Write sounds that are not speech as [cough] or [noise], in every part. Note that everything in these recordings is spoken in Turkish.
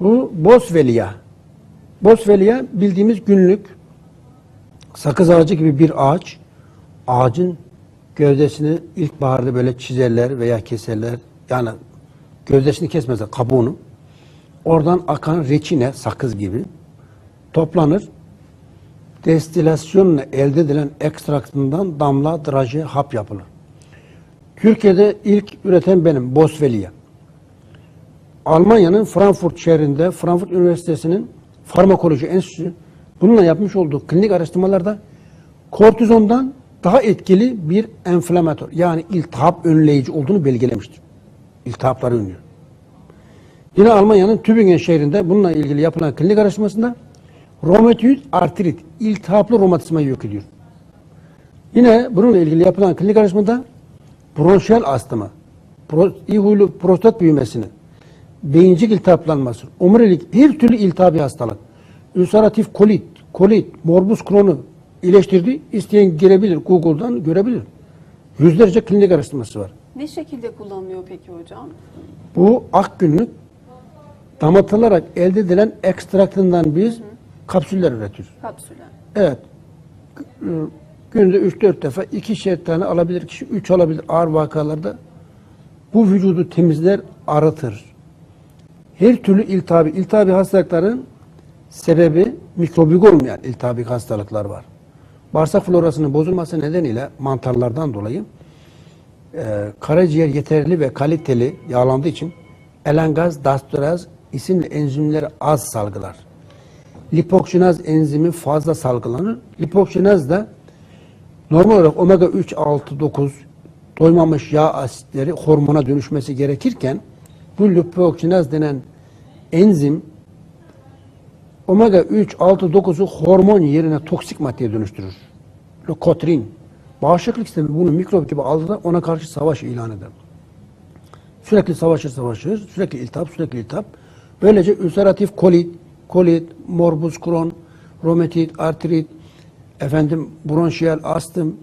Bu Boswellia. Boswellia bildiğimiz günlük sakız ağacı gibi bir ağaç. Ağacın gövdesini ilkbaharda böyle çizerler veya keserler. Yani gövdesini kesmezler, kabuğunu. Oradan akan reçine, sakız gibi toplanır. Destilasyonla elde edilen ekstraktından damla, draje, hap yapılır. Türkiye'de ilk üreten benim, Boswellia. Almanya'nın Frankfurt şehrinde Frankfurt Üniversitesi'nin farmakoloji enstitüsü bununla yapmış olduğu klinik araştırmalarda kortizondan daha etkili bir enflamatör yani iltihap önleyici olduğunu belgelemiştir. İltihapları önlüyor. Yine Almanya'nın Tübingen şehrinde bununla ilgili yapılan klinik araştırmasında romatoid artrit, iltihaplı romatizmayı yok ediyor. Yine bununla ilgili yapılan klinik araştırmada bronşiyel astımı, pro, iyi huylu prostat büyümesini, beyincik iltihaplanması, omurilik, her türlü iltihabi hastalık, ülseratif kolit, kolit, morbus Crohn'u iyileştirdi. İsteyen girebilir, Google'dan görebilir. Yüzlerce klinik araştırması var. Ne şekilde kullanılıyor peki hocam? Bu ak günlük damatılarak elde edilen ekstraktından biz kapsüller üretiyoruz. Kapsülen. Evet. E, Günde 3-4 defa ikişer tane alabilir kişi, 3 alabilir ağır vakalarda. Bu vücudu temizler, arıtır. Her türlü iltihabi, iltihabi hastalıkların sebebi mikrobik olmayan iltihabi hastalıklar var. Bağırsak florasının bozulması nedeniyle mantarlardan dolayı e, karaciğer yeterli ve kaliteli yağlandığı için elengaz, dastoraz isimli enzimleri az salgılar. Lipoksinaz enzimi fazla salgılanır. Lipoksinaz da normal olarak omega 3, 6, 9 doymamış yağ asitleri hormona dönüşmesi gerekirken bu lipoksinaz denen enzim omega 3, 6, 9'u hormon yerine toksik maddeye dönüştürür. Lokotrin. Bağışıklık sistemi bunu mikrop gibi aldığında ona karşı savaş ilan eder. Sürekli savaşır savaşır, sürekli iltihap, sürekli iltihap. Böylece ülseratif kolit, kolit, morbus Crohn, romatit, artrit, efendim bronşiyel astım,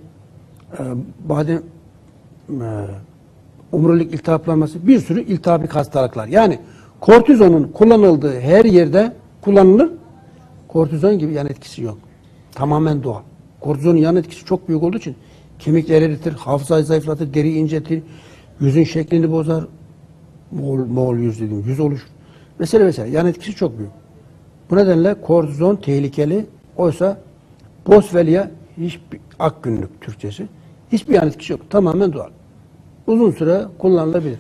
e, badem, e, omurilik iltihaplanması, bir sürü iltihabi hastalıklar. Yani kortizonun kullanıldığı her yerde kullanılır. Kortizon gibi yan etkisi yok. Tamamen doğal. Kortizonun yan etkisi çok büyük olduğu için kemikleri eritir, hafızayı zayıflatır, deri incetir, yüzün şeklini bozar. Moğol, Moğol yüz dediğim yüz oluşur. Mesela mesela yan etkisi çok büyük. Bu nedenle kortizon tehlikeli. Oysa Boswellia hiçbir ak günlük Türkçesi. Hiçbir yan etkisi yok. Tamamen doğal. Uzun süre kullanılabilir.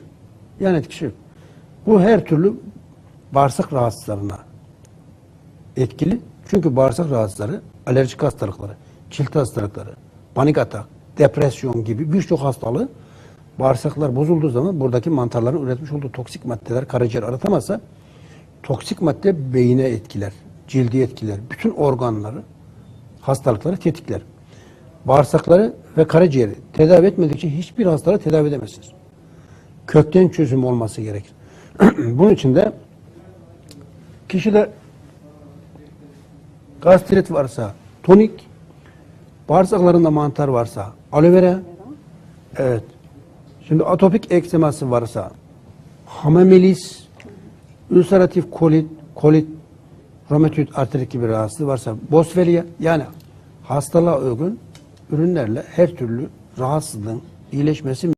Yan etkisi yok. Bu her türlü bağırsak rahatsızlarına etkili. Çünkü bağırsak rahatsızları, alerjik hastalıkları, cilt hastalıkları, panik atak, depresyon gibi birçok hastalığı bağırsaklar bozulduğu zaman buradaki mantarların üretmiş olduğu toksik maddeler karaciğer aratamazsa toksik madde beyine etkiler, cildi etkiler, bütün organları, hastalıkları tetikler. Bağırsakları ve karaciğeri tedavi etmedikçe hiçbir hastalığı tedavi edemezsiniz. Kökten çözüm olması gerekir. [clears throat] Bunun için de kişide gastrit varsa tonik, bağırsaklarında mantar varsa aloe vera, evet. Şimdi atopik ekseması varsa hamamelis, ülseratif kolit, kolit, romatoid artrit gibi rahatsızlığı varsa boswellia yani hastalığa uygun ürünlerle her türlü rahatsızlığın iyileşmesi